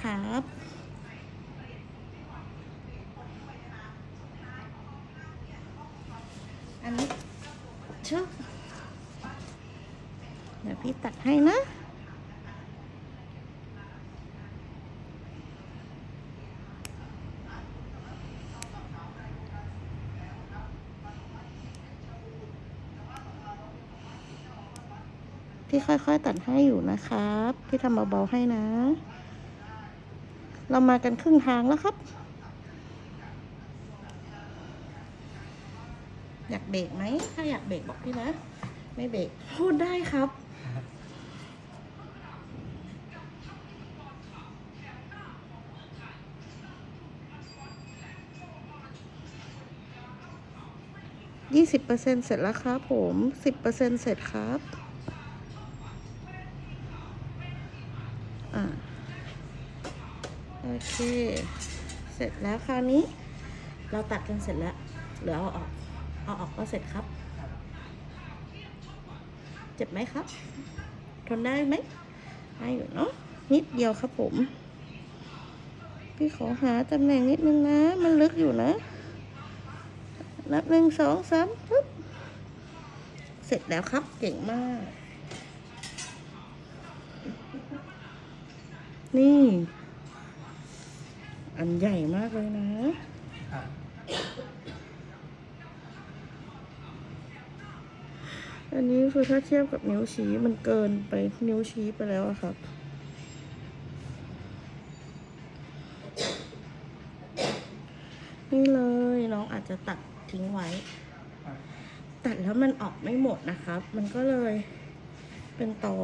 นะครับ อันนี้ชึบเดี๋ยวพี่ตัดให้นะพี่ค่อยๆตัดให้อยู่นะครับพี่ทำเบาๆให้นะ เรามากันครึ่งทางแล้วครับ อยากเบรกไหม ถ้าอยากเบรกบอกพี่นะ ไม่เบรกพูดได้ครับ ยี่สิบเปอร์เซ็นเสร็จแล้วครับผมสิบเปอร์เซ็นเสร็จครับ อ่า อเค เสร็จแล้วคราวนี้ เราตัดกันเสร็จแล้วเหลือเอาออก เอาออกก็เสร็จครับ เจ็บไหมครับ ทนได้ไหมได้อยู่เนาะนิดเดียวครับผม พี่ขอหาตำแหน่งนิดนึงนะ มันลึกอยู่นะ นับหนึ่งสองสามปึ๊บเสร็จแล้วครับ เก่งมาก นี่ อันใหญ่มากเลยนะอันนี้คือถ้าเทียบกับนิ้วชี้มันเกินไปนิ้วชี้ไปแล้วอะครับ นี่เลยน้องอาจจะตัดทิ้งไว้ ตัดแล้วมันออกไม่หมดนะครับ มันก็เลยเป็นตอ